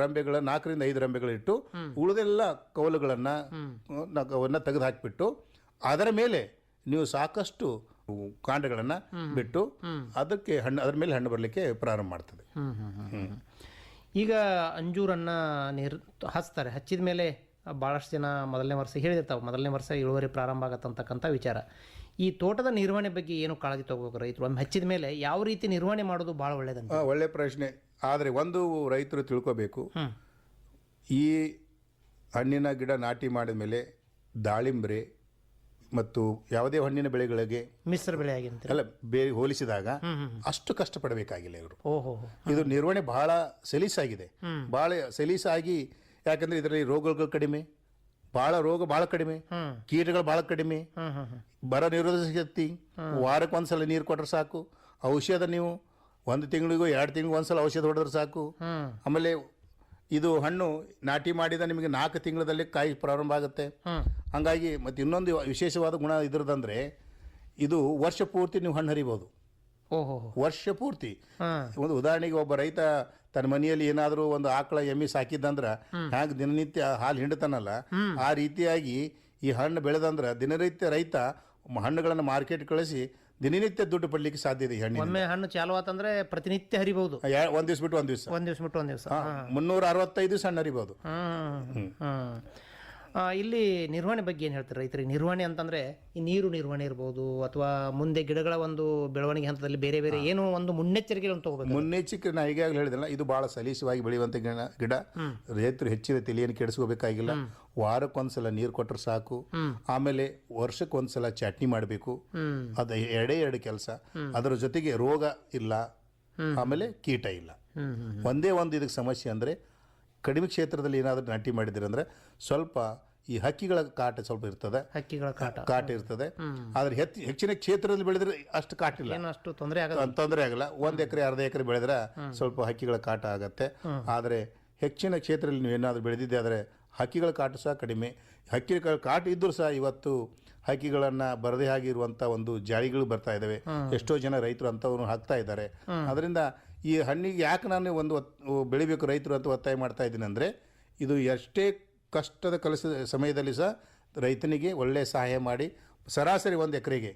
ರಂಬೆಗಳ ನಾಲ್ಕರಿಂದ ಐದು ರಂಬೆಗಳಿಟ್ಟು ಉಳಿದೆಲ್ಲ ಕೌಲುಗಳನ್ನ ಅವನ್ನ ತೆಗೆದು ಹಾಕಿಬಿಟ್ಟು ಅದರ ಮೇಲೆ ನೀವು ಸಾಕಷ್ಟು ಕಾಂಡಗಳನ್ನ ಬಿಟ್ಟು ಅದಕ್ಕೆ ಹಣ್ಣು ಅದರ ಮೇಲೆ ಹಣ್ಣು ಬರಲಿಕ್ಕೆ ಪ್ರಾರಂಭ ಮಾಡ್ತದೆ. ಈಗ ಅಂಜೂರನ್ನ ನೀರು ಹಚ್ತಾರೆ ಹಚ್ಚಿದ ಮೇಲೆ ಭಾಳಷ್ಟು ಜನ ಮೊದಲನೇ ವರ್ಷ ಹೇಳಿರ್ತಾವೆ ಮೊದಲನೇ ವರ್ಷ ಇಳುವರಿ ಪ್ರಾರಂಭ ಆಗತ್ತಂತಕ್ಕಂಥ ವಿಚಾರ. ಈ ತೋಟದ ನಿರ್ವಹಣೆ ಬಗ್ಗೆ ಏನು ಕಾಳಜಿ ತಗೋಬೇಕು ರೈತರು? ಒಮ್ಮೆ ಹಚ್ಚಿದ ಮೇಲೆ ಯಾವ ರೀತಿ ನಿರ್ವಹಣೆ ಮಾಡೋದು ಭಾಳ ಒಳ್ಳೇದಂತ? ಒಳ್ಳೆ ಪ್ರಶ್ನೆ. ಆದರೆ ಒಂದು ರೈತರು ತಿಳ್ಕೋಬೇಕು. ಈ ಹಣ್ಣಿನ ಗಿಡ ನಾಟಿ ಮಾಡಿದ ಮೇಲೆ ದಾಳಿಂಬ್ರೆ ಮತ್ತು ಯಾವುದೇ ಹಣ್ಣಿನ ಬೆಳೆಗಳಿಗೆ ಮಿಶ್ರ ಬೆಳೆ ಆಗಿಂತ ಅಲ್ಲ ಬೇರೆ ಹೋಲಿಸಿದಾಗ ಅಷ್ಟು ಕಷ್ಟಪಡಬೇಕಾಗಿಲ್ಲ ಇವರು. ಓಹೋ. ಇದು ನಿರ್ವಹಣೆ ಬಹಳ ಸಲೀಸಾಗಿದೆ. ಬಹಳ ಸಲೀಸಾಗಿ ಯಾಕಂದ್ರೆ ಇದರಲ್ಲಿ ರೋಗಗಳು ಕಡಿಮೆ ಬಹಳ ರೋಗ ಬಹಳ ಕಡಿಮೆ. ಕೀಟಗಳು ಬಹಳ ಕಡಿಮೆ. ಬರ ನಿರೋಧಕ ಶಕ್ತಿ. ವಾರಕ್ಕೆ ಒಂದ್ಸಲ ನೀರು ಕೊಟ್ರೆ ಸಾಕು. ಔಷಧ ನೀವು ಒಂದು ತಿಂಗಳಿಗೂ ಎರಡು ತಿಂಗಳಿಗೂ ಒಂದ್ಸಲ ಔಷಧ ಹೊಡೆದ್ರೆ ಸಾಕು. ಆಮೇಲೆ ಇದು ಹಣ್ಣು ನಾಟಿ ಮಾಡಿದ ನಿಮಗೆ ನಾಲ್ಕು ತಿಂಗಳಲ್ಲಿ ಕಾಯಿ ಪ್ರಾರಂಭ ಆಗುತ್ತೆ. ಹಂಗಾಗಿ ಮತ್ತು ಇನ್ನೊಂದು ವಿಶೇಷವಾದ ಗುಣ ಇದ್ರದಂದ್ರೆ ಇದು ವರ್ಷ ಪೂರ್ತಿ ನೀವು ಹಣ್ಣು ಹರಿಬೋದು. ವರ್ಷ ಪೂರ್ತಿ. ಒಂದು ಉದಾಹರಣೆಗೆ ಒಬ್ಬ ರೈತ ತನ್ನ ಮನೆಯಲ್ಲಿ ಏನಾದರೂ ಒಂದು ಆಕಳ ಎಮ್ಮಿ ಸಾಕಿದ್ದಂದ್ರ ಹ್ಯಾಂಗ ದಿನನಿತ್ಯ ಹಾಲು ಹಿಂಡತಾನಲ್ಲ ಆ ರೀತಿಯಾಗಿ ಈ ಹಣ್ಣು ಬೆಳೆದಂದ್ರ ದಿನನಿತ್ಯ ರೈತ ಹಣ್ಣುಗಳನ್ನ ಮಾರ್ಕೆಟ್ ಕಳಿಸಿ ದಿನನಿತ್ಯ ದುಡ್ಡು ಪಡ್ಲಿಕ್ಕೆ ಸಾಧ್ಯ ಇದೆ ಹಣ್ಣು ಒಮ್ಮೆ ಹಣ್ಣು ಚಾಲು ಆತಂದ್ರೆ ಪ್ರತಿನಿತ್ಯ ಹರಿಬಹುದು. ಒಂದ್ ದಿವ್ಸ ಬಿಟ್ಟು ಒಂದ್ ದಿವಸ. ಒಂದ್ ದಿವಸ ಬಿಟ್ಟು ಒಂದ್ ದಿವಸ. ಮುನ್ನೂರ ಅರವತ್ತೈದು ದಿವಸ ಹಣ್ಣು ಹರಿಬಹುದು ಇಲ್ಲಿ ನಿರ್ವಹಣೆ ಬಗ್ಗೆ ಏನು ಹೇಳ್ತಾರೆ ರೈತರಿಗೆ ನಿರ್ವಹಣೆ ಅಂತಂದ್ರೆ ಈ ನೀರು ನಿರ್ವಹಣೆ ಇರ್ಬೋದು ಅಥವಾ ಮುಂದೆ ಗಿಡಗಳ ಒಂದು ಬೆಳವಣಿಗೆ ಹಂತದಲ್ಲಿ ಬೇರೆ ಬೇರೆ ಏನೋ ಒಂದು ಮುನ್ನೆಚ್ಚರಿಕೆ ಮುನ್ನೆಚ್ಚರಿಕೆಗಳನ್ನು ತಗೋಬೇಕು ಮುನ್ನೆಚ್ಚರಿಕೆ ನಾ ಈಗಾಗಲೇ ಹೇಳಿದಲ್ಲ ಇದು ಭಾಳ ಸಲೀಸವಾಗಿ ಬೆಳೆಯುವಂಥ ಗಿಡ ಗಿಡ ರೈತರು ಹೆಚ್ಚಿನ ತಲೆಯನ್ನು ಕೆಡಿಸ್ಕೋಬೇಕಾಗಿಲ್ಲ. ವಾರಕ್ಕೊಂದ್ಸಲ ನೀರು ಕೊಟ್ಟರೆ ಸಾಕು. ಆಮೇಲೆ ವರ್ಷಕ್ಕೊಂದ್ಸಲ ಚಟ್ನಿ ಮಾಡಬೇಕು. ಅದು ಎರಡೇ ಎರಡು ಕೆಲಸ. ಅದರ ಜೊತೆಗೆ ರೋಗ ಇಲ್ಲ. ಆಮೇಲೆ ಕೀಟ ಇಲ್ಲ. ಒಂದೇ ಒಂದು ಇದಕ್ಕೆ ಸಮಸ್ಯೆ ಅಂದರೆ ಕಡಿಮೆ ಕ್ಷೇತ್ರದಲ್ಲಿ ಏನಾದರೂ ನಾಟಿ ಮಾಡಿದ್ರೆ ಅಂದ್ರೆ ಸ್ವಲ್ಪ ಈ ಹಕ್ಕಿಗಳ ಕಾಟ ಸ್ವಲ್ಪ ಇರ್ತದೆ. ಹಕ್ಕಿಗಳ ಕಾಟ. ಕಾಟ ಇರ್ತದೆ. ಆದ್ರೆ ಹೆಚ್ಚು ಹೆಚ್ಚಿನ ಕ್ಷೇತ್ರದಲ್ಲಿ ಬೆಳೆದ್ರೆ ಅಷ್ಟು ಕಾಟಿಲ್ಲ. ಅಷ್ಟು ತೊಂದರೆ ಆಗಲ್ಲ. ತೊಂದರೆ ಆಗಲ್ಲ. ಒಂದ್ ಎಕರೆ ಅರ್ಧ ಎಕರೆ ಬೆಳೆದ್ರೆ ಸ್ವಲ್ಪ ಹಕ್ಕಿಗಳ ಕಾಟ ಆಗತ್ತೆ. ಆದರೆ ಹೆಚ್ಚಿನ ಕ್ಷೇತ್ರದಲ್ಲಿ ನೀವು ಏನಾದರೂ ಬೆಳೆದಿದ್ದೆ ಆದರೆ ಹಕ್ಕಿಗಳ ಕಾಟ ಸಹ ಕಡಿಮೆ. ಹಕ್ಕಿಗಳ ಕಾಟ ಇದ್ದರೂ ಸಹ ಇವತ್ತು ಹಕ್ಕಿಗಳನ್ನು ಬರದೇ ಆಗಿರುವಂಥ ಒಂದು ಜಾಳಿಗಳು ಬರ್ತಾ ಇದ್ದಾವೆ ಎಷ್ಟೋ ಜನ ರೈತರು ಅಂಥವ್ರು ಹಾಕ್ತಾ ಇದ್ದಾರೆ. ಅದರಿಂದ ಈ ಹಣ್ಣಿಗೆ ಯಾಕೆ ನಾನು ಒಂದು ಬೆಳಿಬೇಕು ರೈತರು ಅಂತ ಒತ್ತಾಯ ಮಾಡ್ತಾ ಇದ್ದೀನಿ ಅಂದರೆ ಇದು ಎಷ್ಟೇ ಕಷ್ಟದ ಕೆಲಸ ಸಮಯದಲ್ಲಿ ಸಹ ರೈತನಿಗೆ ಒಳ್ಳೆಯ ಸಹಾಯ ಮಾಡಿ ಸರಾಸರಿ ಒಂದು ಎಕರೆಗೆ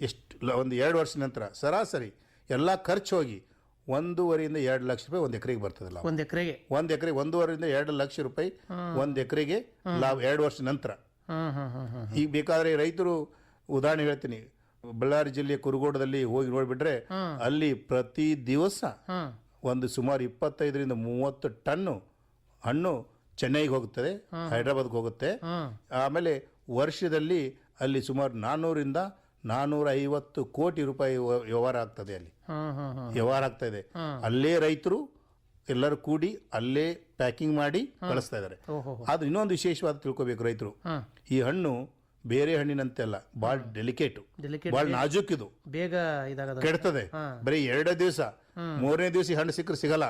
ಎಷ್ಟು ಲ- ಒಂದು ಎರಡು ವರ್ಷ ನಂತರ ಸರಾಸರಿ ಎಲ್ಲ ಖರ್ಚು ಹೋಗಿ ಒಂದೂವರೆಯಿಂದ ಎರಡು ಲಕ್ಷ ರೂಪಾಯಿ ಒಂದು ಎಕರೆಗೆ ಬರ್ತದಲ್ಲ. ಒಂದು ಎಕರೆಗೆ. ಒಂದು ಎಕರೆ ಒಂದೂವರೆಯಿಂದ ಎರಡು ಲಕ್ಷ ರೂಪಾಯಿ ಒಂದು ಎಕರೆಗೆ ಲಾಭ ಎರಡು ವರ್ಷ ನಂತರ. ಈಗ ಬೇಕಾದರೆ ರೈತರು ಉದಾಹರಣೆ ಹೇಳ್ತೀನಿ. ಬಳ್ಳಾರಿ ಜಿಲ್ಲೆಯ ಕುರುಗೋಡದಲ್ಲಿ ಹೋಗಿ ನೋಡಿಬಿಟ್ರೆ ಅಲ್ಲಿ ಪ್ರತಿ ದಿವಸ ಒಂದು ಸುಮಾರು ಇಪ್ಪತ್ತೈದರಿಂದ ಮೂವತ್ತು ಟನ್ನು ಹಣ್ಣು ಚೆನ್ನೈಗೆ ಹೋಗುತ್ತದೆ ಹೈದ್ರಾಬಾದ್ಗೆ ಹೋಗುತ್ತೆ. ಆಮೇಲೆ ವರ್ಷದಲ್ಲಿ ಅಲ್ಲಿ ಸುಮಾರು ನಾನ್ನೂರಿಂದ ನಾನ್ನೂರ ಐವತ್ತು ಕೋಟಿ ರೂಪಾಯಿ ವ್ಯವಹಾರ ಆಗ್ತದೆ ಅಲ್ಲಿ. ವ್ಯವಹಾರ ಆಗ್ತಾ ಇದೆ. ಅಲ್ಲೇ ರೈತರು ಎಲ್ಲರೂ ಕೂಡಿ ಅಲ್ಲೇ ಪ್ಯಾಕಿಂಗ್ ಮಾಡಿ ಕಳಿಸ್ತಾ ಇದ್ದಾರೆ. ಆದ್ರೆ ಅದು ಇನ್ನೊಂದು ವಿಶೇಷವಾದ ತಿಳ್ಕೊಬೇಕು ರೈತರು. ಈ ಹಣ್ಣು ಬೇರೆ ಹಣ್ಣಿನಂತೆ ಅಲ್ಲ ಬಹಳ ಡೆಲಿಕೇಟ್ ಬಹಳ ನಾಜೂಕ್ ಇದು ಬೇಗ ಇದಾಗದ. ಕೆಡ್ತದೆ. ಬರೀ ಎರಡೇ ದಿವಸ ಮೂರನೇ ದಿವಸ ಹಣ್ಣು ಸಿಕ್ಕರೆ ಸಿಗಲ್ಲ.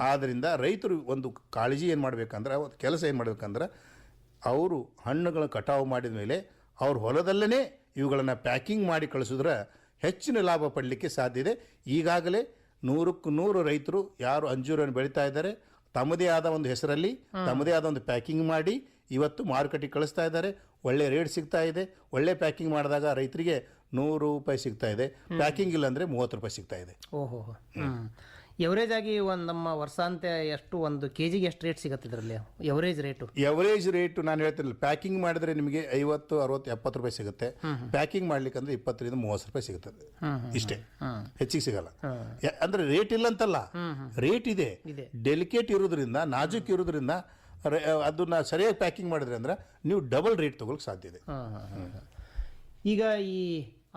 ಆದ್ರಿಂದ ರೈತರು ಒಂದು ಕಾಳಜಿ ಏನ್ ಮಾಡ್ಬೇಕಂದ್ರೆ ಕೆಲಸ ಏನ್ ಮಾಡ್ಬೇಕಂದ್ರೆ ಅವರು ಹಣ್ಣುಗಳನ್ನು ಕಟಾವು ಮಾಡಿದ ಮೇಲೆ ಅವ್ರ ಹೊಲದಲ್ಲೇ ಇವುಗಳನ್ನ ಪ್ಯಾಕಿಂಗ್ ಮಾಡಿ ಕಳಿಸಿದ್ರೆ ಹೆಚ್ಚಿನ ಲಾಭ ಪಡಲಿಕ್ಕೆ ಸಾಧ್ಯ ಇದೆ. ಈಗಾಗಲೇ ನೂರಕ್ಕೂ ನೂರು ರೈತರು ಯಾರು ಅಂಜೂರನ್ನು ಬೆಳೀತಾ ಇದ್ದಾರೆ. ತಮ್ಮದೇ ಆದ ಒಂದು ಹೆಸರಲ್ಲಿ ತಮ್ಮದೇ ಆದ ಒಂದು ಪ್ಯಾಕಿಂಗ್ ಮಾಡಿ ಇವತ್ತು ಮಾರುಕಟ್ಟೆಗೆ ಕಳಿಸ್ತಾ ಇದ್ದಾರೆ. ಒಳ್ಳೆ ರೇಟ್ ಸಿಗ್ತಾ ಇದೆ. ಒಳ್ಳೆ ಪ್ಯಾಕಿಂಗ್ ಮಾಡಿದಾಗ ರೈತರಿಗೆ ನೂರು ರೂಪಾಯಿ ಸಿಗ್ತಾ ಇದೆ. ಪ್ಯಾಕಿಂಗ್ ಇಲ್ಲ ಅಂದರೆ ಮೂವತ್ತು ರೂಪಾಯಿ ಸಿಗ್ತಾ ಇದೆ. ಓಹೋ ಎವರೇಜ್ ಆಗಿ ಒಂದು ನಮ್ಮ ವರ್ಷಾಂತ್ಯ ಎಷ್ಟು ಒಂದು ಕೆ ಜಿಗೆ ಎಷ್ಟು ರೇಟ್ ಸಿಗುತ್ತೆ ಇದರಲ್ಲಿ? ಎವರೇಜ್ ರೇಟು ಎವರೇಜ್ ರೇಟು ನಾನು ಹೇಳ್ತೀನಿ ಪ್ಯಾಕಿಂಗ್ ಮಾಡಿದ್ರೆ ನಿಮಗೆ ಐವತ್ತು ಅರವತ್ತು ಎಪ್ಪತ್ತು ರೂಪಾಯಿ ಸಿಗುತ್ತೆ. ಪ್ಯಾಕಿಂಗ್ ಮಾಡ್ಲಿಕ್ಕೆ ಅಂದ್ರೆ ಇಪ್ಪತ್ತರಿಂದ ಮೂವತ್ತು ರೂಪಾಯಿ ಸಿಗುತ್ತದೆ ಇಷ್ಟೇ. ಹೆಚ್ಚಿಗೆ ಸಿಗಲ್ಲ. ಅಂದ್ರೆ ರೇಟ್ ಇಲ್ಲ ಅಂತಲ್ಲ. ರೇಟ್ ಇದೆ. ಡೆಲಿಕೇಟ್ ಇರೋದ್ರಿಂದ ನಾಜೂಕ್ ಇರೋದ್ರಿಂದ ಅದನ್ನ ಸರಿಯಾಗಿ ಪ್ಯಾಕಿಂಗ್ ಮಾಡಿದ್ರೆ ಅಂದ್ರೆ ನೀವು ಡಬಲ್ ರೇಟ್ ತಗೊಳಕ್ ಸಾಧ್ಯ ಇದೆ. ಈಗ ಈ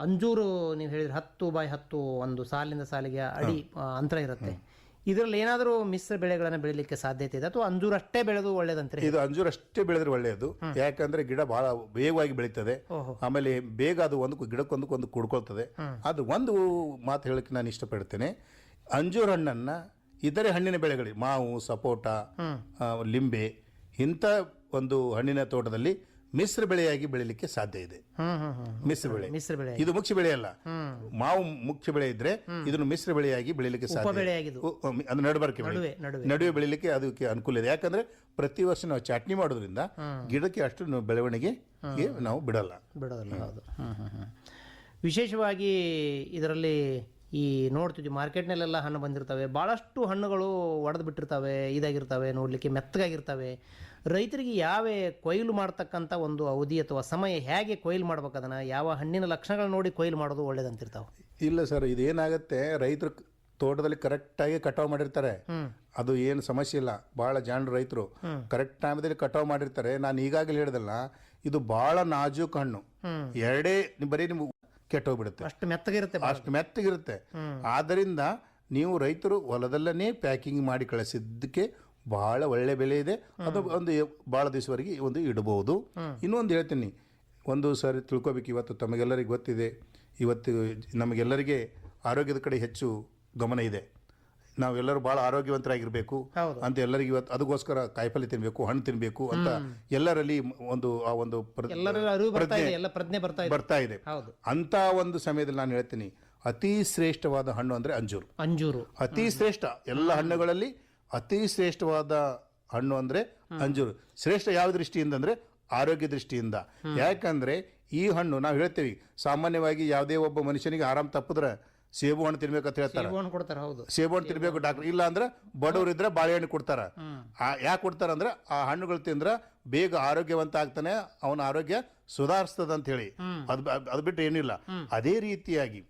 ಅಂಜೂರು ನೀವು ಹೇಳಿದ್ರೆ ಹತ್ತು ಬೈ ಹತ್ತು ಒಂದು ಸಾಲಿಂದ ಸಾಲಿಗೆ ಅಡಿ ಅಂತರ ಇರುತ್ತೆ. ಇದರಲ್ಲಿ ಏನಾದರೂ ಮಿಶ್ರ ಬೆಳೆಗಳನ್ನು ಬೆಳಿಲಿಕ್ಕೆ ಸಾಧ್ಯತೆ ಇದೆ ಅಥವಾ ಅಂಜೂರು ಅಷ್ಟೇ ಬೆಳೆದು ಒಳ್ಳೇದಂತ ಇದು ಅಂಜೂರ ಅಷ್ಟೇ ಬೆಳೆದ್ರೆ ಒಳ್ಳೆಯದು ಯಾಕಂದ್ರೆ ಗಿಡ ಬಹಳ ವೇಗವಾಗಿ ಬೆಳೀತದೆ. ಆಮೇಲೆ ಬೇಗ ಅದು ಒಂದು ಗಿಡಕ್ಕೊಂದಕ್ಕೊಂದು ಕುಡ್ಕೊಳ್ತದೆ. ಅದು ಒಂದು ಮಾತು ಹೇಳಕ್ಕೆ ನಾನು ಇಷ್ಟಪಡ್ತೇನೆ ಅಂಜೂರ ಹಣ್ಣನ್ನ ಇತರೆ ಹಣ್ಣಿನ ಬೆಳೆಗಳಿಗೆ ಮಾವು ಸಪೋಟ ಲಿಂಬೆ ಇಂಥ ಒಂದು ಹಣ್ಣಿನ ತೋಟದಲ್ಲಿ ಮಿಶ್ರ ಬೆಳೆಯಾಗಿ ಬೆಳಿಲಿಕ್ಕೆ ಸಾಧ್ಯ ಇದೆ. ಮಿಶ್ರ ಬೆಳೆ. ಮಿಶ್ರ ಬೆಳೆ. ಇದು ಮುಖ್ಯ ಬೆಳೆ ಅಲ್ಲ. ಮಾವು ಮುಖ್ಯ ಬೆಳೆ ಇದ್ರೆ ಇದನ್ನು ಮಿಶ್ರ ಬೆಳೆಯಾಗಿ ಬೆಳಿಲಿಕ್ಕೆ ಸಾಧ್ಯ ಅದು ನಡಬರ್ಕೆ ನಡುವೆ ಬೆಳಿಲಿಕ್ಕೆ ಅದಕ್ಕೆ ಅನುಕೂಲ ಇದೆ. ಯಾಕಂದ್ರೆ ಪ್ರತಿ ವರ್ಷ ನಾವು ಚಟ್ನಿ ಮಾಡೋದ್ರಿಂದ ಗಿಡಕ್ಕೆ ಅಷ್ಟು ಬೆಳವಣಿಗೆ ನಾವು ಬಿಡಲ್ಲ. ಬಿಡೋದಲ್ಲ ವಿಶೇಷವಾಗಿ ಇದರಲ್ಲಿ ಈ ನೋಡ್ತಿದ್ವಿ ಮಾರ್ಕೆಟ್ನಲ್ಲೆಲ್ಲ ಹಣ್ಣು ಬಂದಿರ್ತವೆ. ಭಾಳಷ್ಟು ಹಣ್ಣುಗಳು ಒಡೆದು ಬಿಟ್ಟಿರ್ತವೆ ಇದಾಗಿರ್ತವೆ ನೋಡಲಿಕ್ಕೆ ಮೆತ್ತಗಾಗಿರ್ತವೆ. ರೈತರಿಗೆ ಯಾವ ಕೊಯ್ಲು ಮಾಡ್ತಕ್ಕಂಥ ಒಂದು ಅವಧಿ ಅಥವಾ ಸಮಯ ಹೇಗೆ ಕೊಯ್ಲು ಮಾಡ್ಬೇಕು ಅದನ್ನು ಯಾವ ಹಣ್ಣಿನ ಲಕ್ಷಣಗಳು ನೋಡಿ ಕೊಯ್ಲು ಮಾಡೋದು ಒಳ್ಳೇದಂತಿರ್ತಾವೆ? ಇಲ್ಲ ಸರ್ ಇದೇನಾಗುತ್ತೆ ರೈತರು ತೋಟದಲ್ಲಿ ಕರೆಕ್ಟಾಗಿ ಕಟಾವು ಮಾಡಿರ್ತಾರೆ. ಅದು ಏನು ಸಮಸ್ಯೆ ಇಲ್ಲ. ಭಾಳ ಜಾಣ ರೈತರು. ಕರೆಕ್ಟ್ ಟೈಮದಲ್ಲಿ ಕಟಾವು ಮಾಡಿರ್ತಾರೆ. ನಾನು ಈಗಾಗಲೇ ಹೇಳ್ದಲ್ಲ ಇದು ಭಾಳ ನಾಜೂಕ್ ಹಣ್ಣು. ಎರಡೇ ಬರೀ ನಿಮ್ಗೆ ಕೆಟ್ಟೋಗ್ಬಿಡುತ್ತೆ. ಅಷ್ಟು ಮೆತ್ತಗಿರುತ್ತೆ ಅಷ್ಟು ಮೆತ್ತಗಿರುತ್ತೆ. ಆದ್ದರಿಂದ ನೀವು ರೈತರು ಹೊಲದಲ್ಲೇ ಪ್ಯಾಕಿಂಗ್ ಮಾಡಿ ಕಳಿಸಿದ್ದಕ್ಕೆ ಬಹಳ ಒಳ್ಳೆ ಬೆಲೆ ಇದೆ. ಅದು ಒಂದು ಭಾಳ ದಿವಸವರೆಗೆ ಒಂದು ಇಡಬಹುದು ಇನ್ನೊಂದು ಹೇಳ್ತೀನಿ. ಒಂದು ಸಾರಿ ತಿಳ್ಕೊಬೇಕು ಇವತ್ತು ತಮಗೆಲ್ಲರಿಗೆ ಗೊತ್ತಿದೆ. ಇವತ್ತು ನಮಗೆಲ್ಲರಿಗೆ ಆರೋಗ್ಯದ ಕಡೆ ಹೆಚ್ಚು ಗಮನ ಇದೆ. ನಾವೆಲ್ಲರೂ ಬಹಳ ಆರೋಗ್ಯವಂತರಾಗಿರಬೇಕು. ಅಂತ ಎಲ್ಲರಿಗೂ ಇವತ್ತು ಅದಕ್ಕೋಸ್ಕರ ಕಾಯಿಪಲ್ಯ ತಿನ್ಬೇಕು ಹಣ್ಣು ತಿನ್ಬೇಕು ಅಂತ ಎಲ್ಲರಲ್ಲಿ ಒಂದು ಆ ಒಂದು ಪ್ರಜ್ಞೆ ಬರ್ತಾ ಇದೆ. ಅಂತ ಒಂದು ಸಮಯದಲ್ಲಿ ನಾನು ಹೇಳ್ತೀನಿ ಅತಿ ಶ್ರೇಷ್ಠವಾದ ಹಣ್ಣು ಅಂದ್ರೆ ಅಂಜೂರು. ಅಂಜೂರು. ಅತಿ ಶ್ರೇಷ್ಠ ಎಲ್ಲ ಹಣ್ಣುಗಳಲ್ಲಿ ಅತಿ ಶ್ರೇಷ್ಠವಾದ ಹಣ್ಣು ಅಂದ್ರೆ ಅಂಜೂರು. ಶ್ರೇಷ್ಠ ಯಾವ ದೃಷ್ಟಿಯಿಂದ ಅಂದ್ರೆ ಆರೋಗ್ಯ ದೃಷ್ಟಿಯಿಂದ. ಯಾಕಂದ್ರೆ ಈ ಹಣ್ಣು ನಾವು ಹೇಳ್ತೇವೆ ಸಾಮಾನ್ಯವಾಗಿ ಯಾವುದೇ ಒಬ್ಬ ಮನುಷ್ಯನಿಗೆ ಆರಾಮ್ ತಪ್ಪಿದ್ರೆ ಸೇಬು ಹಣ್ಣು ತಿನ್ಬೇಕಂತ ಹೇಳ್ತಾರೆ. ಕೊಡ್ತಾರೆ ಹೌದು. ಸೇಬು ಹಣ್ಣು ತಿನ್ಬೇಕು ಡಾಕ್ಟರ್. ಇಲ್ಲ ಅಂದ್ರೆ ಬಡವರು ಇದ್ರೆ ಬಾಳೆಹಣ್ಣು ಕೊಡ್ತಾರ. ಯಾಕೆ ಕೊಡ್ತಾರ ಅಂದ್ರೆ ಆ ಹಣ್ಣುಗಳು ತಿಂದ್ರೆ ಬೇಗ ಆರೋಗ್ಯವಂತ ಆಗ್ತಾನೆ ಅವನ ಆರೋಗ್ಯ ಸುಧಾರಿಸ್ತದ ಅಂತ ಹೇಳಿ. ಅದು ಅದು ಬಿಟ್ಟು ಏನಿಲ್ಲ. ಅದೇ ರೀತಿಯಾಗಿ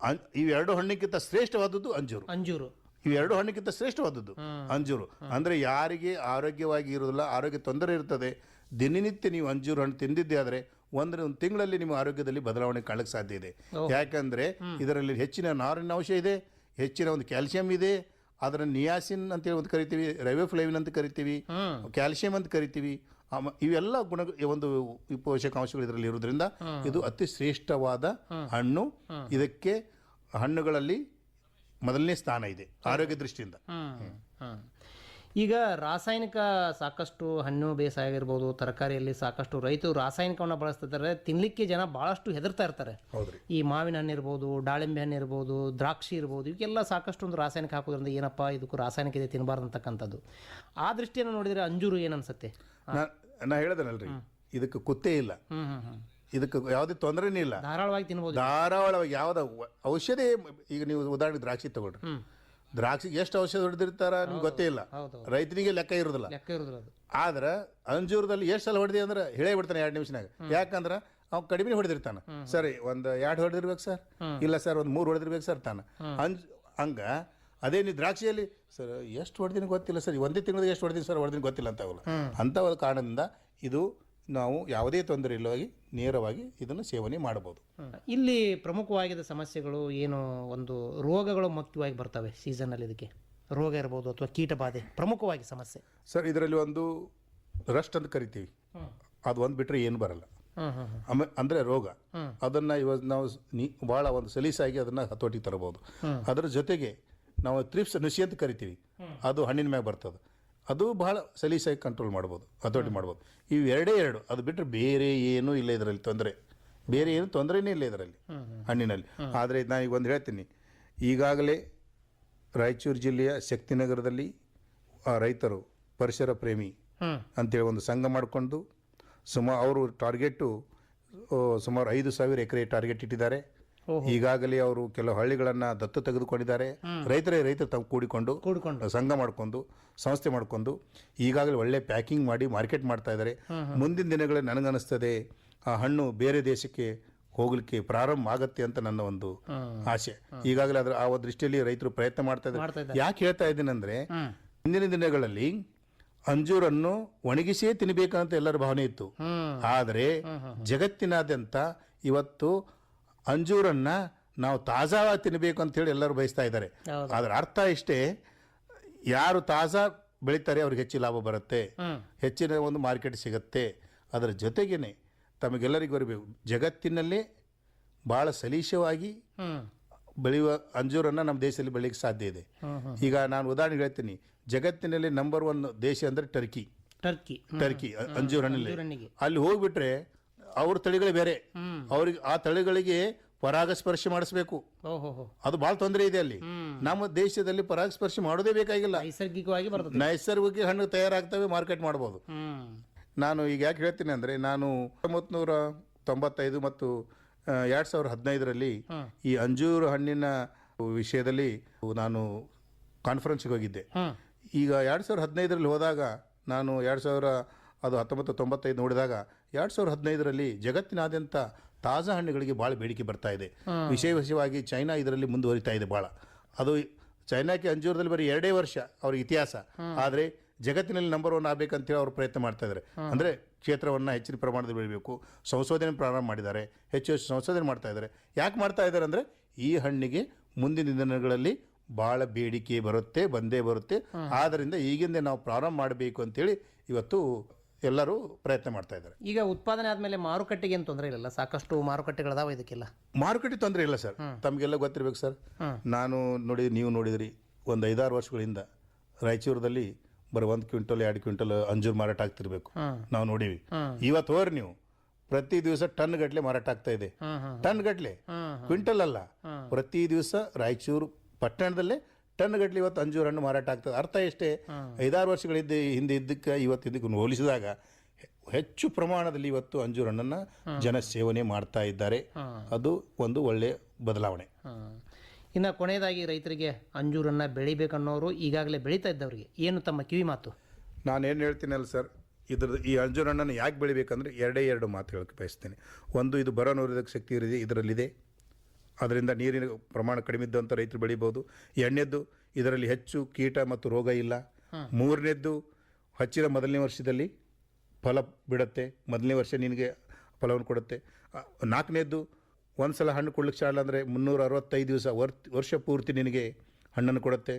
ಈ ಇವೆರಡು ಹಣ್ಣಿಗಿಂತ ಶ್ರೇಷ್ಠವಾದದ್ದು ಅಂಜೂರು. ಅಂಜೂರು. ಇವೆರಡು ಹಣ್ಣಿಗಿಂತ ಶ್ರೇಷ್ಠವಾದದ್ದು ಅಂಜೂರು. ಅಂದ್ರೆ ಯಾರಿಗೆ ಆರೋಗ್ಯವಾಗಿ ಇರೋದಿಲ್ಲ ಆರೋಗ್ಯ ತೊಂದರೆ ಇರ್ತದೆ ದಿನನಿತ್ಯ ನೀವು ಅಂಜೂರು ಹಣ್ಣು ತಿಂದಿದ್ದೆ ಆದರೆ ಒಂದು ಒಂದು ತಿಂಗಳಲ್ಲಿ ನಿಮ್ಮ ಆರೋಗ್ಯದಲ್ಲಿ ಬದಲಾವಣೆ ಕಾಣಕ್ಕೆ ಸಾಧ್ಯ ಇದೆ. ಯಾಕಂದ್ರೆ ಇದರಲ್ಲಿ ಹೆಚ್ಚಿನ ನಾರಿನ ಅಂಶ ಇದೆ ಹೆಚ್ಚಿನ ಒಂದು ಕ್ಯಾಲ್ಸಿಯಂ ಇದೆ ಅದರ ನಿಯಾಸಿನ್ ಅಂತೇಳಿ ಒಂದು ಕರಿತೀವಿ ರೈಬೋಫ್ಲೇವಿನ್ ಅಂತ ಕರಿತೀವಿ ಕ್ಯಾಲ್ಸಿಯಂ ಅಂತ ಕರಿತೀವಿ ಆಮ- ಇವೆಲ್ಲ ಗುಣ ಒಂದು ಪೋಷಕಾಂಶಗಳು ಇದರಲ್ಲಿ ಇರೋದ್ರಿಂದ ಇದು ಅತಿ ಶ್ರೇಷ್ಠವಾದ ಹಣ್ಣು. ಇದಕ್ಕೆ ಹಣ್ಣುಗಳಲ್ಲಿ ಮೊದಲನೇ ಸ್ಥಾನ ಇದೆ ಆರೋಗ್ಯ ದೃಷ್ಟಿಯಿಂದ. ಈಗ ರಾಸಾಯನಿಕ ಸಾಕಷ್ಟು ಹಣ್ಣು ಬೇಸಾಯ ಆಗಿರ್ಬೋದು ತರಕಾರಿಯಲ್ಲಿ ಸಾಕಷ್ಟು ರೈತರು ರಾಸಾಯನಿಕವನ್ನು ಬಳಸ್ತಿದ್ದಾರೆ. ತಿನ್ನಲಿಕ್ಕೆ ಜನ ಭಾಳಷ್ಟು ಹೆದರ್ತಾ ಇರ್ತಾರೆ. ಈ ಮಾವಿನ ಹಣ್ಣು ಇರ್ಬೋದು ದಾಳಿಂಬೆ ಹಣ್ಣು ಇರ್ಬೋದು ದ್ರಾಕ್ಷಿ ಇರ್ಬೋದು ಇವಕ್ಕೆಲ್ಲ ಸಾಕಷ್ಟು ಒಂದು ರಾಸಾಯನಿಕ ಹಾಕೋದ್ರಿಂದ ಏನಪ್ಪ ಇದಕ್ಕೂ ರಾಸಾಯನಿಕ ಇದೆ ತಿನ್ನಬಾರ್ದು ಅಂತಕ್ಕಂಥದ್ದು. ಆ ದೃಷ್ಟಿಯನ್ನು ನೋಡಿದರೆ ಅಂಜೂರು ಏನು ಅನ್ಸುತ್ತೆ ನಾ ಹೇಳ್ದನಲ್ರಿ. ಇದಕ್ಕೆ ಕುತ್ತೇ ಇಲ್ಲ. ಇದಕ್ಕೆ ಯಾವುದೇ ತೊಂದರೆನೇ ಇಲ್ಲ. ಧಾರಾಳವಾಗಿ ತಿನ್ಬೋದು. ಧಾರಾಳವಾಗಿ ಯಾವ್ದು ಔಷಧಿ ಈಗ ನೀವು ಉದಾಹರಣೆಗೆ ದ್ರಾಕ್ಷಿ ತಗೊಳ್ರಿ ದ್ರಾಕ್ಷಿಗೆ ಎಷ್ಟು ಔಷಧ ಹೊಡೆದಿರ್ತಾರ ನಿಮ್ಗೆ ಗೊತ್ತೇ ಇಲ್ಲ. ರೈತನಿಗೆ ಲೆಕ್ಕ ಇರೋದಿಲ್ಲ. ಲೆಕ್ಕ ಇರೋದಿಲ್ಲ ಅದು. ಆದ್ರೆ ಅಂಜೂರದಲ್ಲಿ ಎಷ್ಟು ಸಲ ಹೊಡೆದಿ ಅಂದ್ರೆ ಹೇಳೇ ಬಿಡ್ತಾನೆ ಎರಡು ನಿಮಿಷನಾಗ. ಯಾಕಂದ್ರೆ ಅವ್ನು ಕಡಿಮೆ ಹೊಡೆದಿರ್ತಾನ. ಸರಿ ಒಂದು ಎರಡು ಹೊಡೆದಿರ್ಬೇಕು ಸರ್? ಇಲ್ಲ ಸರ್ ಒಂದು ಮೂರು ಹೊಡೆದಿರ್ಬೇಕು ಸರ್ ತಾನು. ಅಂಜ್ ಹಂಗ ಅದೇ ನೀ ದ್ರಾಕ್ಷಿಯಲ್ಲಿ ಸರ್ ಎಷ್ಟು ಹೊಡೆದಿನ ಗೊತ್ತಿಲ್ಲ ಸರ್. ಒಂದೇ ತಿಂಗಳಿಗೆ ಎಷ್ಟು ಹೊಡೆದಿನಿ ಸರ್ ಹೊಡೆದಿನ ಗೊತ್ತಿಲ್ಲ ಅಂತ ಅವಲ್ಲ ಅಂಥ ಒಂದು ಕಾರಣದಿಂದ ಇದು ನಾವು ಯಾವುದೇ ತೊಂದರೆ ಇಲ್ಲವಾಗಿ ನೇರವಾಗಿ ಇದನ್ನು ಸೇವನೆ ಮಾಡಬಹುದು. ಇಲ್ಲಿ ಪ್ರಮುಖವಾಗಿದ್ದ ಸಮಸ್ಯೆಗಳು ಏನು? ಒಂದು ರೋಗಗಳು ಮುಖ್ಯವಾಗಿ ಬರ್ತವೆ ಸೀಸನಲ್ಲಿ ಇದಕ್ಕೆ. ರೋಗ ಇರ್ಬೋದು ಅಥವಾ ಕೀಟ ಬಾಧೆ ಪ್ರಮುಖವಾಗಿ ಸಮಸ್ಯೆ. ಸರ್ ಇದರಲ್ಲಿ ಒಂದು ರಸ್ಟ್ ಅಂತ ಕರಿತೀವಿ. ಅದು ಒಂದು ಬಿಟ್ಟರೆ ಏನು ಬರಲ್ಲ. ಅಂದ್ರೆ ಆಮೇ ರೋಗ. ಅದನ್ನು ಇವಾಗ ನಾವು ಬಹಳ ನೀ ಭಾಳ ಒಂದು ಸಲೀಸಾಗಿ ಅದನ್ನು ಹತೋಟಿಗೆ ತರಬಹುದು. ಅದರ ಜೊತೆಗೆ ನಾವು ತ್ರಿಪ್ಸ್ ನುಸಿ ಅಂತ ಕರಿತೀವಿ. ಅದು ಹಣ್ಣಿನ ಮ್ಯಾಗ ಬರ್ತದೆ. ಅದು ಬಹಳ ಸಲೀಸಾಗಿ ಕಂಟ್ರೋಲ್ ಮಾಡ್ಬೋದು ಹತೋಟಿ ಮಾಡ್ಬೋದು. ಇವು ಎರಡೇ ಎರಡು ಅದು ಬಿಟ್ಟರೆ ಬೇರೆ ಏನೂ ಇಲ್ಲ ಇದರಲ್ಲಿ ತೊಂದರೆ. ಬೇರೆ ಏನು ತೊಂದರೆನೇ ಇಲ್ಲ ಇದರಲ್ಲಿ ಹಣ್ಣಿನಲ್ಲಿ. ಆದರೆ ನಾನು ಈಗ ಒಂದು ಹೇಳ್ತೀನಿ. ಈಗಾಗಲೇ ರಾಯಚೂರು ಜಿಲ್ಲೆಯ ಶಕ್ತಿನಗರದಲ್ಲಿ ಆ ರೈತರು ಪರಿಸರ ಪ್ರೇಮಿ ಅಂತೇಳಿ ಒಂದು ಸಂಘ ಮಾಡಿಕೊಂಡು ಸುಮಾರು ಅವರು ಟಾರ್ಗೆಟು ಸುಮಾರು ಐದು ಸಾವಿರ ಎಕರೆ ಟಾರ್ಗೆಟ್ ಇಟ್ಟಿದ್ದಾರೆ. ಈಗಾಗಲೇ ಅವರು ಕೆಲವು ಹಳ್ಳಿಗಳನ್ನ ದತ್ತು ತೆಗೆದುಕೊಂಡಿದ್ದಾರೆ. ರೈತರೇ ರೈತರು ತಾವು ಕೂಡಿಕೊಂಡು ಕೂಡ್ಕೊಂಡು. ಸಂಘ ಮಾಡಿಕೊಂಡು ಸಂಸ್ಥೆ ಮಾಡಿಕೊಂಡು ಈಗಾಗಲೇ ಒಳ್ಳೆ ಪ್ಯಾಕಿಂಗ್ ಮಾಡಿ ಮಾರ್ಕೆಟ್ ಮಾಡ್ತಾ ಇದ್ದಾರೆ. ಮುಂದಿನ ದಿನಗಳಲ್ಲಿ ನನಗನ್ನಿಸ್ತದೆ ಆ ಹಣ್ಣು ಬೇರೆ ದೇಶಕ್ಕೆ ಹೋಗ್ಲಿಕ್ಕೆ ಪ್ರಾರಂಭ ಆಗತ್ತೆ ಅಂತ ನನ್ನ ಒಂದು ಆಸೆ. ಈಗಾಗಲೇ ಅದ್ರ ಆ ದೃಷ್ಟಿಯಲ್ಲಿ ರೈತರು ಪ್ರಯತ್ನ ಮಾಡ್ತಾ ಇದ್ದಾರೆ. ಯಾಕೆ ಹೇಳ್ತಾ ಇದ್ದೀನಂದ್ರೆ ಅಂದ್ರೆ ಹಿಂದಿನ ದಿನಗಳಲ್ಲಿ ಅಂಜೂರನ್ನು ಒಣಗಿಸಿಯೇ ತಿನ್ನಬೇಕಂತ ಎಲ್ಲರ ಭಾವನೆ ಇತ್ತು. ಆದರೆ ಜಗತ್ತಿನಾದ್ಯಂತ ಇವತ್ತು ಅಂಜೂರನ್ನ ನಾವು ತಾಜಾವಾಗಿ ತಿನ್ನಬೇಕು ಅಂತ ಹೇಳಿ ಎಲ್ಲರೂ ಬಯಸ್ತಾ ಇದ್ದಾರೆ. ಅದರ ಅರ್ಥ ಇಷ್ಟೇ ಯಾರು ತಾಜಾ ಬೆಳೀತಾರೆ ಅವ್ರಿಗೆ ಹೆಚ್ಚು ಲಾಭ ಬರುತ್ತೆ. ಹೆಚ್ಚಿನ ಒಂದು ಮಾರ್ಕೆಟ್ ಸಿಗುತ್ತೆ. ಅದರ ಜೊತೆಗೇನೆ ತಮಗೆಲ್ಲರಿಗೂ ಬರಬೇಕು ಜಗತ್ತಿನಲ್ಲೇ ಭಾಳ ಸಲೀಶವಾಗಿ ಬೆಳೆಯುವ ಅಂಜೂರನ್ನು ನಮ್ಮ ದೇಶದಲ್ಲಿ ಬೆಳೆಯಕ್ಕೆ ಸಾಧ್ಯ ಇದೆ. ಈಗ ನಾನು ಉದಾಹರಣೆ ಹೇಳ್ತೀನಿ ಜಗತ್ತಿನಲ್ಲಿ ನಂಬರ್ ಒನ್ ದೇಶ ಅಂದರೆ ಟರ್ಕಿ. ಟರ್ಕಿ. ಟರ್ಕಿ ಅಂಜೂರ ಹಣ್ಣಲ್ಲಿ ಅಲ್ಲಿ ಹೋಗ್ಬಿಟ್ರೆ ಅವ್ರ ತಳಿಗಳೇ ಬೇರೆ. ಅವ್ರಿಗೆ ಆ ತಳಿಗಳಿಗೆ ಪರಾಗಸ್ಪರ್ಶ ಮಾಡಿಸ್ಬೇಕು. ಓಹೋ ಅದು ಬಹಳ ತೊಂದರೆ ಇದೆ ಅಲ್ಲಿ. ನಮ್ಮ ದೇಶದಲ್ಲಿ ಪರಾಗಸ್ಪರ್ಶ ಮಾಡೋದೇ ಬೇಕಾಗಿಲ್ಲ. ನೈಸರ್ಗಿಕವಾಗಿ ಬರ್ತದೆ. ನೈಸರ್ಗಿಕ ಹಣ್ಣು ತಯಾರಾಗ್ತವೆ ಮಾರ್ಕೆಟ್ ಮಾಡ್ಬೋದು. ನಾನು ಈಗ ಯಾಕೆ ಹೇಳ್ತೀನಿ ಅಂದರೆ ನಾನು ನೂರ ತೊಂಬತ್ತೈದು ಮತ್ತು ಎರಡು ಸಾವಿರದ ಹದಿನೈದರಲ್ಲಿ ಈ ಅಂಜೂರು ಹಣ್ಣಿನ ವಿಷಯದಲ್ಲಿ ನಾನು ಕಾನ್ಫರೆನ್ಸ್ಗೆ ಹೋಗಿದ್ದೆ. ಈಗ ಎರಡು ಸಾವಿರದ ಹದಿನೈದರಲ್ಲಿ ಹೋದಾಗ ನಾನು ಎರಡು ಸಾವಿರ ಅದು ಹತ್ತೊಂಬತ್ತು ತೊಂಬತ್ತೈದು ನೋಡಿದಾಗ ಎರಡು ಸಾವಿರದ ಹದಿನೈದರಲ್ಲಿ ಜಗತ್ತಿನಾದ್ಯಂತ ತಾಜಾ ಹಣ್ಣುಗಳಿಗೆ ಭಾಳ ಬೇಡಿಕೆ ಬರ್ತಾ ಇದೆ. ವಿಶೇಷ ವಿಷಯವಾಗಿ ಚೈನಾ ಇದರಲ್ಲಿ ಮುಂದುವರಿತಾ ಇದೆ ಭಾಳ ಅದು ಚೈನಾಕ್ಕೆ ಅಂಜೂರದಲ್ಲಿ ಬರೀ ಎರಡೇ ವರ್ಷ ಅವ್ರ ಇತಿಹಾಸ. ಆದರೆ ಜಗತ್ತಿನಲ್ಲಿ ನಂಬರ್ ಒನ್ ಆಗಬೇಕಂತೇಳಿ ಅವರು ಪ್ರಯತ್ನ ಮಾಡ್ತಾ ಇದ್ದಾರೆ ಅಂದರೆ ಕ್ಷೇತ್ರವನ್ನು ಹೆಚ್ಚಿನ ಪ್ರಮಾಣದಲ್ಲಿ ಬೆಳಿಬೇಕು. ಸಂಶೋಧನೆ ಪ್ರಾರಂಭ ಮಾಡಿದ್ದಾರೆ. ಹೆಚ್ಚು ಹೆಚ್ಚು ಸಂಶೋಧನೆ ಮಾಡ್ತಾ ಇದ್ದಾರೆ. ಯಾಕೆ ಮಾಡ್ತಾ ಇದ್ದಾರೆ ಅಂದರೆ ಈ ಹಣ್ಣಿಗೆ ಮುಂದಿನ ದಿನಗಳಲ್ಲಿ ಭಾಳ ಬೇಡಿಕೆ ಬರುತ್ತೆ ಬಂದೇ ಬರುತ್ತೆ. ಆದ್ದರಿಂದ ಈಗಿಂದ ನಾವು ಪ್ರಾರಂಭ ಮಾಡಬೇಕು ಅಂತೇಳಿ ಇವತ್ತು ಎಲ್ಲರೂ ಪ್ರಯತ್ನ ಮಾಡ್ತಾ ಇದ್ದಾರೆ. ಈಗ ಉತ್ಪಾದನೆ ಆದ್ಮೇಲೆ ಮಾರುಕಟ್ಟೆಗೆ ಏನು ತೊಂದರೆ ಇಲ್ಲ ಸಾಕಷ್ಟು ಮಾರುಕಟ್ಟೆಗಳದಾವ ಇದಕ್ಕೆಲ್ಲ. ಮಾರುಕಟ್ಟೆ ತೊಂದರೆ ಇಲ್ಲ ಸರ್. ತಮಗೆಲ್ಲ ಗೊತ್ತಿರ್ಬೇಕು ಸರ್. ನಾನು ನೋಡಿ ನೀವು ನೋಡಿದ್ರಿ ಒಂದು ಐದಾರು ವರ್ಷಗಳಿಂದ ರಾಯಚೂರದಲ್ಲಿ ಬರೀ ಒಂದು ಕ್ವಿಂಟಲ್ ಎರಡು ಕ್ವಿಂಟಲ್ ಅಂಜೂರ್ ಮಾರಾಟ ಆಗ್ತಿರ್ಬೇಕು. ನಾವು ನೋಡೀವಿ. ಇವತ್ತು ಹೋರಿ ನೀವು. ಪ್ರತಿ ದಿವಸ ಟನ್ ಗಟ್ಟಲೆ ಮಾರಾಟ ಆಗ್ತಾ ಇದೆ. ಟನ್ ಗಟ್ಟಲೆ ಕ್ವಿಂಟಲ್ ಅಲ್ಲ. ಪ್ರತಿ ದಿವಸ ರಾಯಚೂರು ಪಟ್ಟಣದಲ್ಲೇ ಟನ್ ಗಟ್ಟಲೆ ಇವತ್ತು ಅಂಜೂರ ಹಣ್ಣು ಮಾರಾಟ ಆಗ್ತದೆ. ಅರ್ಥ ಎಷ್ಟೇ? ಐದಾರು ವರ್ಷಗಳಿದ್ದ ಹಿಂದೆ ಇದ್ದಕ್ಕೆ ಇವತ್ತು ಇದಕ್ಕೆ ಹೋಲಿಸಿದಾಗ ಹೆಚ್ಚು ಪ್ರಮಾಣದಲ್ಲಿ ಇವತ್ತು ಅಂಜೂರ ಹಣ್ಣನ್ನು ಜನ ಸೇವನೆ ಮಾಡ್ತಾ ಇದ್ದಾರೆ. ಅದು ಒಂದು ಒಳ್ಳೆಯ ಬದಲಾವಣೆ. ಇನ್ನು ಕೊನೆಯದಾಗಿ ರೈತರಿಗೆ ಅಂಜೂರನ್ನು ಬೆಳಿಬೇಕನ್ನೋರು ಈಗಾಗಲೇ ಬೆಳೀತಾ ಇದ್ದವ್ರಿಗೆ ಏನು ತಮ್ಮ ಕಿವಿ ಮಾತು? ನಾನೇನು ಹೇಳ್ತೀನಲ್ಲ ಸರ್ ಇದ್ರದ್ದು ಈ ಅಂಜೂರ ಹಣ್ಣನ್ನು ಯಾಕೆ ಬೆಳಿಬೇಕಂದ್ರೆ ಎರಡೇ ಎರಡು ಮಾತು ಹೇಳಕ್ಕೆ ಬಯಸ್ತೇನೆ. ಒಂದು ಇದು ಬರ ನಿರೋಧಕ ಶಕ್ತಿ ಇರಿದೆ ಇದರಲ್ಲಿದೆ. ಅದರಿಂದ ನೀರಿನ ಪ್ರಮಾಣ ಕಡಿಮೆ ಇದ್ದಂಥ ರೈತರು ಬೆಳಿಬೋದು. ಎಣ್ಣೆದ್ದು ಇದರಲ್ಲಿ ಹೆಚ್ಚು ಕೀಟ ಮತ್ತು ರೋಗ ಇಲ್ಲ. ಮೂರನೇದ್ದು ಹಚ್ಚಿದ ಮೊದಲನೇ ವರ್ಷದಲ್ಲಿ ಫಲ ಬಿಡುತ್ತೆ. ಮೊದಲನೇ ವರ್ಷ ನಿನಗೆ ಫಲವನ್ನು ಕೊಡುತ್ತೆ. ನಾಲ್ಕನೇದ್ದು ಒಂದು ಸಲ ಹಣ್ಣು ಕೊಡ್ಲಿಕ್ಕೆ ಸ್ಟಾರ್ಟ್ ಅಂದರೆ ಮುನ್ನೂರ ಅರವತ್ತೈದು ದಿವಸ ವರ್ ವರ್ಷ ಪೂರ್ತಿ ನಿನಗೆ ಹಣ್ಣನ್ನು ಕೊಡುತ್ತೆ.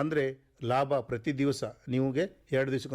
ಅಂದರೆ ಲಾಭ ಪ್ರತಿ ದಿವಸ ನಿಮಗೆ ಎರಡು ದಿವಸಕ್ಕೆ